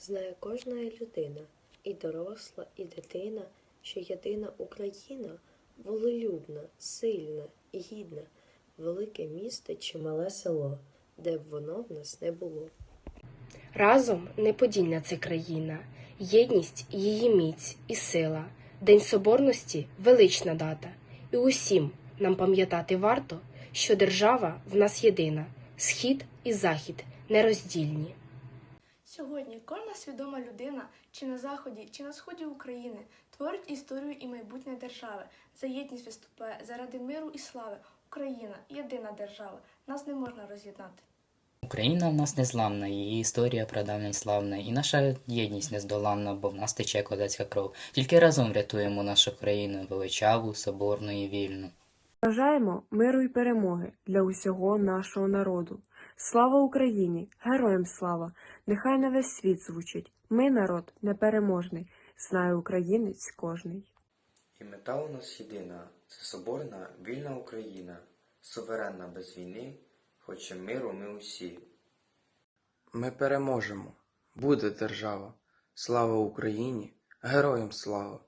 знає кожна людина, і доросла, і дитина, що єдина Україна волелюбна, сильна і гідна, велике місто чи мале село, де б воно в нас не було. Разом неподільна це країна, єдність її міць і сила, День Соборності велична дата, і усім нам пам'ятати варто, що держава в нас єдина, схід і захід нероздільні. Сьогодні кожна свідома людина, чи на заході, чи на сході України, творить історію і майбутнє держави. За єдність виступає заради миру і слави. Україна єдина держава. Нас не можна роз'єднати. Україна в нас незламна, її історія прадавня славна, і наша єдність нездоланна, бо в нас тече козацька кров. Тільки разом врятуємо нашу країну величаву, соборну і вільну. Бажаємо миру і перемоги для усього нашого народу. Слава Україні! Героям слава! Нехай на весь світ звучить. Ми народ непереможний, знає українець кожний. І мета у нас єдина це соборна, вільна Україна, суверенна без війни, хоче миру ми усі. Ми переможемо. Буде держава. Слава Україні! Героям слава!